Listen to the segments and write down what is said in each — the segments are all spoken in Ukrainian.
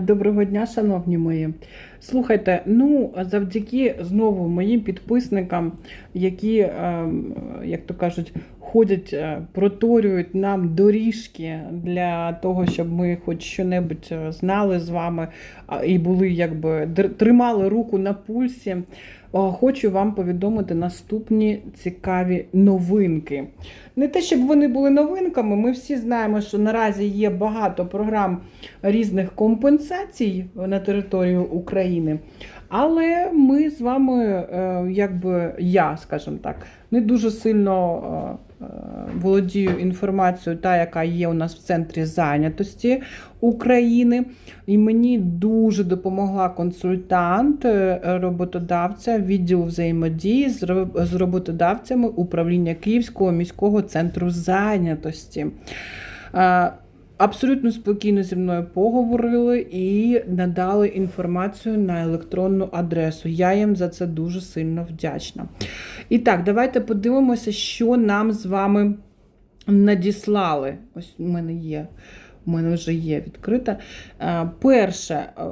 Доброго дня, шановні мої. Слухайте, ну завдяки знову моїм підписникам, які, е, як то кажуть, ходять, е, проторюють нам доріжки для того, щоб ми хоч що-небудь е, знали з вами і були якби тримали руку на пульсі. Хочу вам повідомити наступні цікаві новинки. Не те, щоб вони були новинками, ми всі знаємо, що наразі є багато програм різних компенсацій на територію України. Але ми з вами, е, якби я, скажімо так, не дуже сильно е, володію інформацією, та, яка є у нас в центрі зайнятості України. І мені дуже допомогла консультант е, роботодавця відділу взаємодії з роботодавцями управління Київського міського центру зайнятості. Абсолютно спокійно зі мною поговорили і надали інформацію на електронну адресу. Я їм за це дуже сильно вдячна. І так, давайте подивимося, що нам з вами надіслали. Ось у мене є. У мене вже є відкрита. Е, Перше е,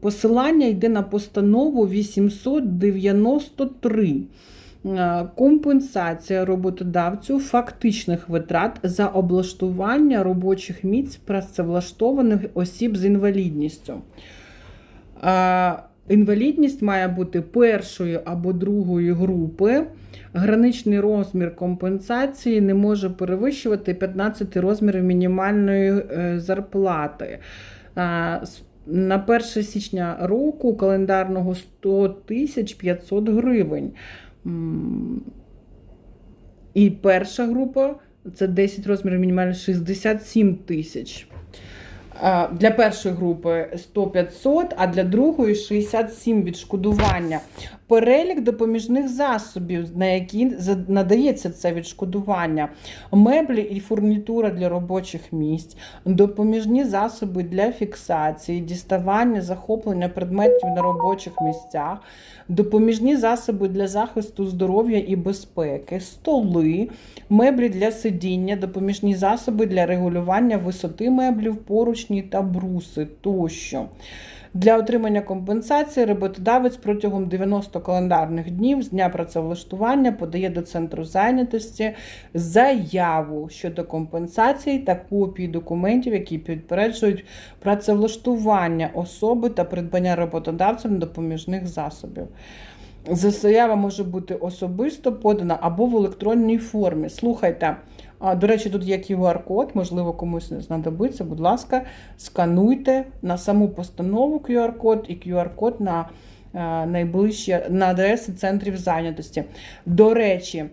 посилання йде на постанову 893. Е, Компенсація роботодавцю фактичних витрат за облаштування робочих місць працевлаштованих осіб з інвалідністю. Е, Інвалідність має бути першої або другої групи. Граничний розмір компенсації не може перевищувати 15 розмірів мінімальної е, зарплати. На 1 січня року календарного 100 тисяч 500 гривень. І перша група це 10 розмірів мінімально 67 тисяч. А, Для першої групи 100-500, а для другої 67 відшкодування. Перелік допоміжних засобів, на які надається це відшкодування, меблі і фурнітура для робочих місць, допоміжні засоби для фіксації, діставання, захоплення предметів на робочих місцях, допоміжні засоби для захисту здоров'я і безпеки, столи, меблі для сидіння, допоміжні засоби для регулювання висоти меблів, поручні та бруси тощо. Для отримання компенсації роботодавець протягом 90 календарних днів з дня працевлаштування подає до центру зайнятості заяву щодо компенсації та копії документів, які підтверджують працевлаштування особи та придбання роботодавцем допоміжних засобів. Заява може бути особисто подана або в електронній формі. Слухайте, а, до речі, тут є QR-код, можливо, комусь не знадобиться. Будь ласка, скануйте на саму постанову QR-код і QR-код на е, найближчі на адреси центрів зайнятості. До речі,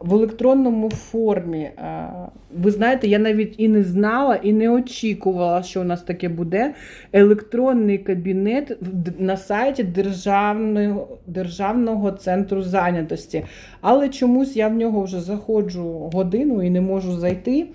в електронному формі, е, ви знаєте, я навіть і не знала, і не очікувала, що у нас таке буде. Електронний кабінет на сайті Державного, Державного центру зайнятості. Але чомусь я в нього вже заходжу годину і не можу зайти.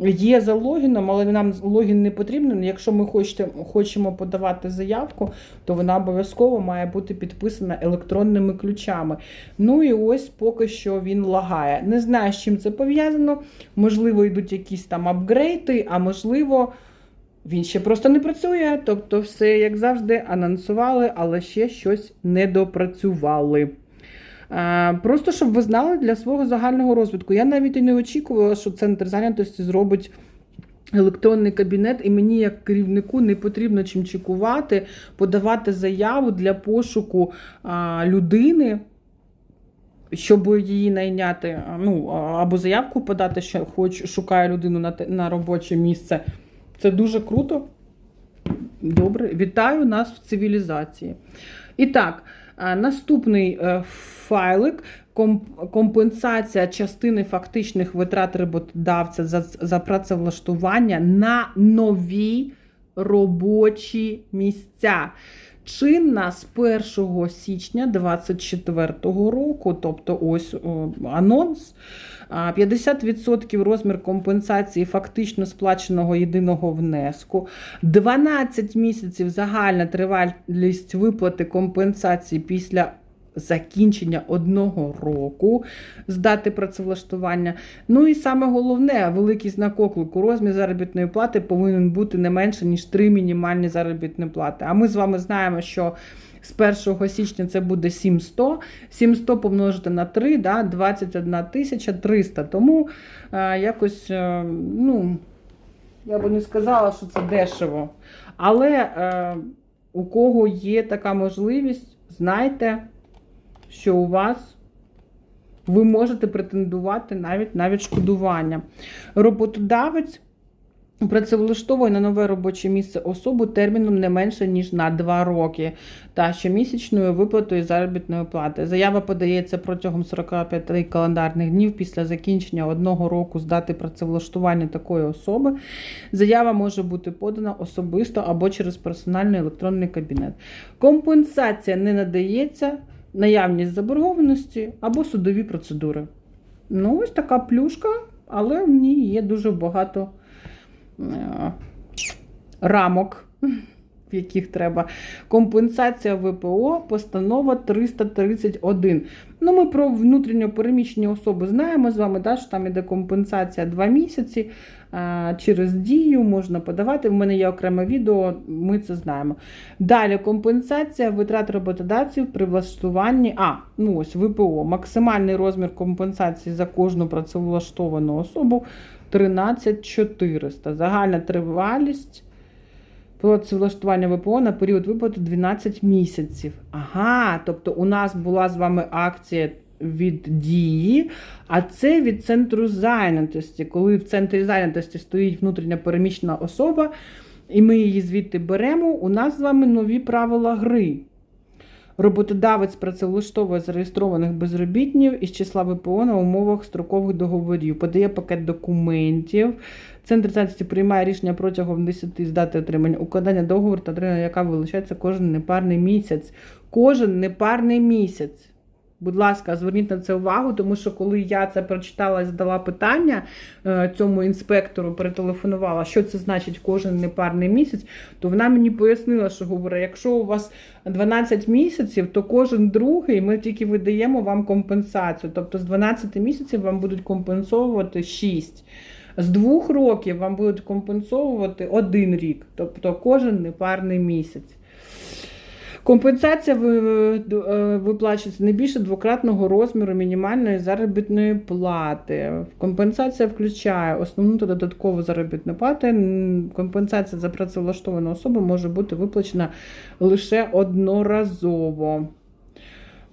Є за логіном, але нам логін не потрібен. Якщо ми хочете, хочемо подавати заявку, то вона обов'язково має бути підписана електронними ключами. Ну і ось поки що він лагає. Не знаю, з чим це пов'язано. Можливо, йдуть якісь там апгрейди, а можливо, він ще просто не працює. Тобто, все, як завжди, анонсували, але ще щось не допрацювали. Е, Просто щоб ви знали для свого загального розвитку. Я навіть і не очікувала, що центр зайнятості зробить. Електронний кабінет, і мені, як керівнику, не потрібно чим чекувати, подавати заяву для пошуку а, людини, щоб її найняти, ну, або заявку подати, що хоч шукає людину на, на робоче місце. Це дуже круто. Добре, вітаю нас в цивілізації. І так, наступний е, файлик ком- компенсація частини фактичних витрат роботодавця за, за працевлаштування на нові робочі місця. Чинна з 1 січня 2024 року, тобто ось анонс. 50% розмір компенсації фактично сплаченого єдиного внеску, 12 місяців загальна тривалість виплати компенсації після закінчення одного року з дати працевлаштування. Ну і саме головне, великий знак оклику, розмір заробітної плати повинен бути не менше, ніж 3 мінімальні заробітні плати. А ми з вами знаємо, що з 1 січня це буде 700. 700 помножити на 3, да, 21 тисяча 300. Тому е, якось, е, ну, я би не сказала, що це дешево. Але е, у кого є така можливість, знайте, що у вас ви можете претендувати навіть на відшкодування. Роботодавець працевлаштовує на нове робоче місце особу терміном не менше, ніж на 2 роки та щомісячною виплатою заробітної плати. Заява подається протягом 45 календарних днів після закінчення одного року з дати працевлаштування такої особи. Заява може бути подана особисто або через персональний електронний кабінет. Компенсація не надається, наявність заборгованості або судові процедури. Ну, ось така плюшка, але в ній є дуже багато е, рамок, в яких треба. Компенсація ВПО, постанова 331. Ну, ми про внутрішньо переміщені особи знаємо з вами, да, що там іде компенсація 2 місяці. е, Через дію можна подавати. В мене є окреме відео, ми це знаємо. Далі компенсація витрат роботодавців при влаштуванні. А, ну ось ВПО. Максимальний розмір компенсації за кожну працевлаштовану особу 13 400. Загальна тривалість працевлаштування ВПО на період виплати 12 місяців. Ага, тобто у нас була з вами акція від дії, а це від центру зайнятості. Коли в центрі зайнятості стоїть внутрішня переміщена особа, і ми її звідти беремо, у нас з вами нові правила гри. Роботодавець працевлаштовує зареєстрованих безробітнів із числа ВПО на умовах строкових договорів, подає пакет документів. Центр зайнятості приймає рішення протягом 10 з дати отримання укладання договору та отримання, яка вилучається кожен непарний місяць. Кожен непарний місяць. Будь ласка, зверніть на це увагу, тому що коли я це прочитала і задала питання е, цьому інспектору, перетелефонувала, що це значить кожен непарний місяць, то вона мені пояснила, що говорить, якщо у вас 12 місяців, то кожен другий ми тільки видаємо вам компенсацію. Тобто з 12 місяців вам будуть компенсовувати 6. З двох років вам будуть компенсовувати один рік, тобто кожен непарний місяць. Компенсація е, виплачується не більше двократного розміру мінімальної заробітної плати. Компенсація включає основну та додаткову заробітну плату. Компенсація за працевлаштовану особу може бути виплачена лише одноразово.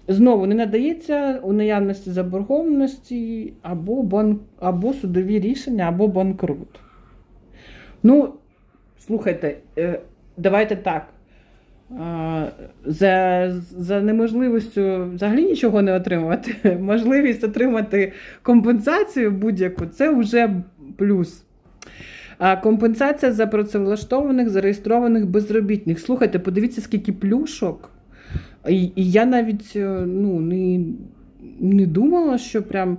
Знову не надається у наявності заборгованості або, бан... або судові рішення, або банкрут. Ну, слухайте, е, давайте так. Е, За, за неможливістю взагалі нічого не отримувати. Можливість отримати компенсацію будь-яку це вже плюс. А компенсація за працевлаштованих зареєстрованих безробітних. Слухайте, подивіться, скільки плюшок. І, і я навіть е, ну, не, не думала, що прям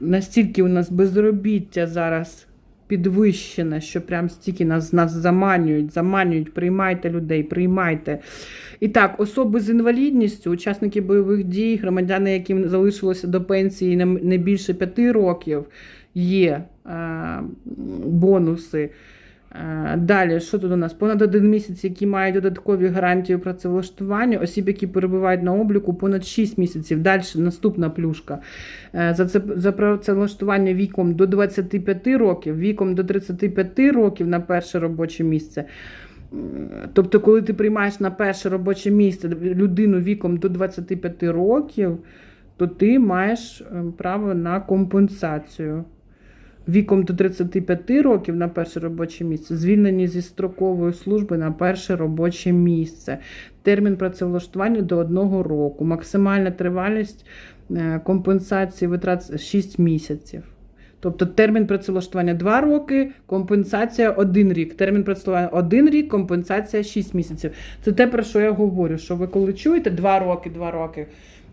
настільки у нас безробіття зараз підвищене, що прям стільки нас, нас заманюють, заманюють, приймайте людей, приймайте. І так, особи з інвалідністю, учасники бойових дій, громадяни, яким залишилося до пенсії не, не більше п'яти років, є е, бонуси. Е, Далі, що тут у нас? Понад один місяць, які мають додаткові гарантії працевлаштування, осіб, які перебувають на обліку, понад 6 місяців. Далі наступна плюшка. Е, За це за працевлаштування віком до 25 років, віком до 35 років на перше робоче місце. Тобто, коли ти приймаєш на перше робоче місце людину віком до 25 років, то ти маєш е, право на компенсацію віком до 35 років на перше робоче місце, звільнені зі строкової служби на перше робоче місце, термін працевлаштування до одного року, максимальна тривалість е, компенсації витрат 6 місяців. Тобто термін працевлаштування 2 роки, компенсація 1 рік. Термін працевлаштування 1 рік, компенсація 6 місяців. Це те, про що я говорю. Що ви коли чуєте 2 роки, 2 роки,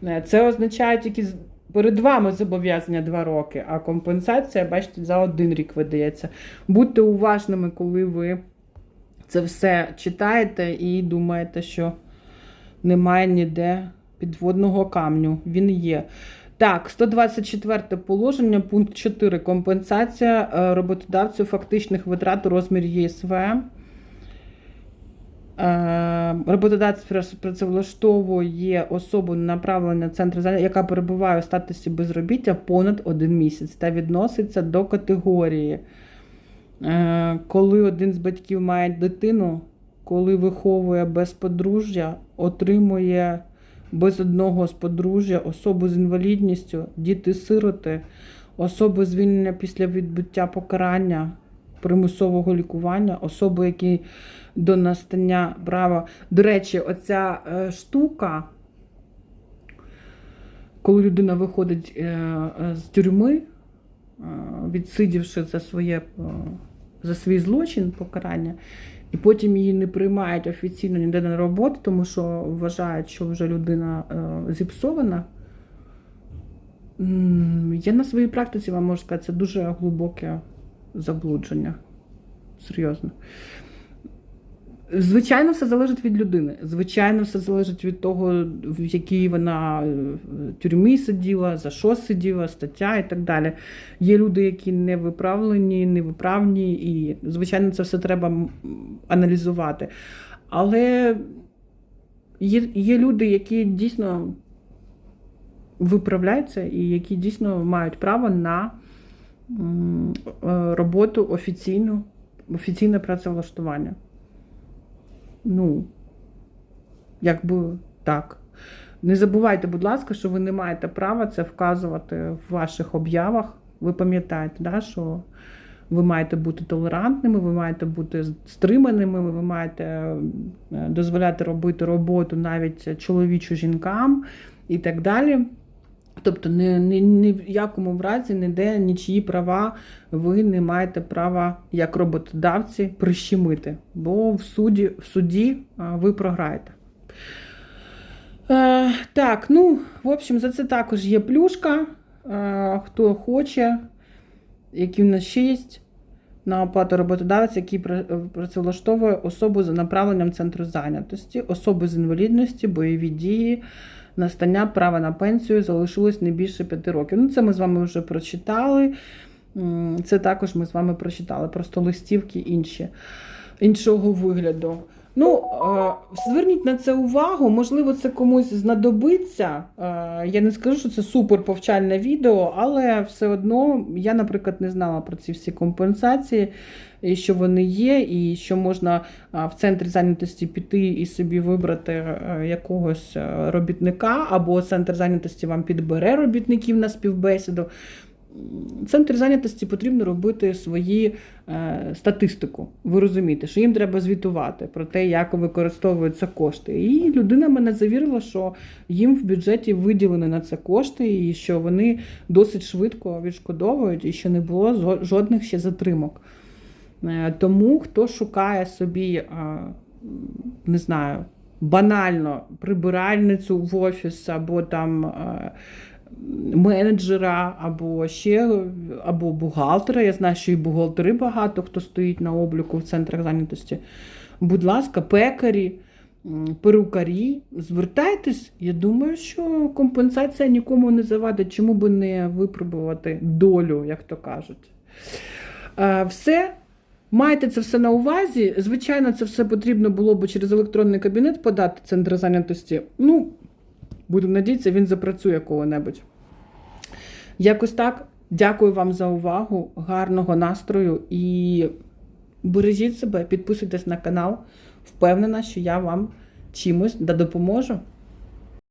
е, це означає тільки перед вами зобов'язання 2 роки, а компенсація, бачите, за 1 рік видається. Будьте уважними, коли ви це все читаєте і думаєте, що Немає ніде підводного камню. Він є. Так, 124 положення, пункт 4. Компенсація е, роботодавцю фактичних витрат у розмірі ЄСВ. Е, Роботодавець працевлаштовує особу на направлення центру зайнятості, яка перебуває у статусі безробіття понад один місяць та відноситься до категорії, е, коли один з батьків має дитину, коли виховує без подружжя, отримує без одного з подружжя особу з інвалідністю, діти-сироти, особи звільнення після відбуття покарання, примусового лікування, особи, які до настання права. До речі, оця е, штука, коли людина виходить е, е, з тюрми, відсидівши за своє за свій злочин покарання, і потім її не приймають офіційно ніде на роботу, тому що вважають, що вже людина е, зіпсована. Я на своїй практиці вам можу сказати, це дуже глибоке заблудження. Серйозно. Звичайно, все залежить від людини. Звичайно, все залежить від того, в якій вона е, тюрмі сиділа, за що сиділа, стаття і так далі. Є люди, які не виправлені, невиправні, і, звичайно, це все треба аналізувати. Але є, є люди, які дійсно виправляються і які дійсно мають право на роботу офіційну, офіційне працевлаштування. Ну, якби так. Не забувайте, будь ласка, що ви не маєте права це вказувати в ваших об'явах. Ви пам'ятаєте, да, що ви маєте бути толерантними, ви маєте бути стриманими, ви маєте е, дозволяти робити роботу навіть чоловічу жінкам і так далі. Тобто, ні, ні, ні в якому в разі ніде нічиї права ви не маєте права як роботодавці прищемити, бо в суді, в суді ви програєте. Е, так, ну, в общем, за це також є плюшка. Е, хто хоче, які в нас ще є на оплату роботодавця, який працевлаштовує особу за направленням центру зайнятості, особи з інвалідності, бойові дії, настання права на пенсію залишилось не більше п'яти років. Ну, це ми з вами вже прочитали. Це також ми з вами прочитали, просто листівки інші, іншого вигляду. Ну, зверніть на це увагу, можливо, це комусь знадобиться. Я не скажу, що це супер повчальне відео, але все одно я, наприклад, не знала про ці всі компенсації, і що вони є, і що можна в центрі зайнятості піти і собі вибрати якогось робітника, або центр зайнятості вам підбере робітників на співбесіду. Центр зайнятості потрібно робити свої е, статистику. Ви розумієте, що їм треба звітувати про те, як використовуються кошти. І людина мене завірила, що їм в бюджеті виділені на це кошти, і що вони досить швидко відшкодовують, і що не було жодних ще затримок. Е, Тому хто шукає собі, е, не знаю, банально прибиральницю в офіс або там е, менеджера, або ще або бухгалтера. Я знаю, що і бухгалтери багато хто стоїть на обліку в центрах зайнятості. Будь ласка, пекарі, перукарі, звертайтесь. Я думаю, що компенсація нікому не завадить, чому би не випробувати долю, як то кажуть. Е, Все. Майте це все на увазі. Звичайно, це все потрібно було б через електронний кабінет подати центр зайнятості. Ну, будемо надіятися, він запрацює коли-небудь. Якось так. Дякую вам за увагу, гарного настрою і бережіть себе, підписуйтесь на канал. Впевнена, що я вам чимось допоможу.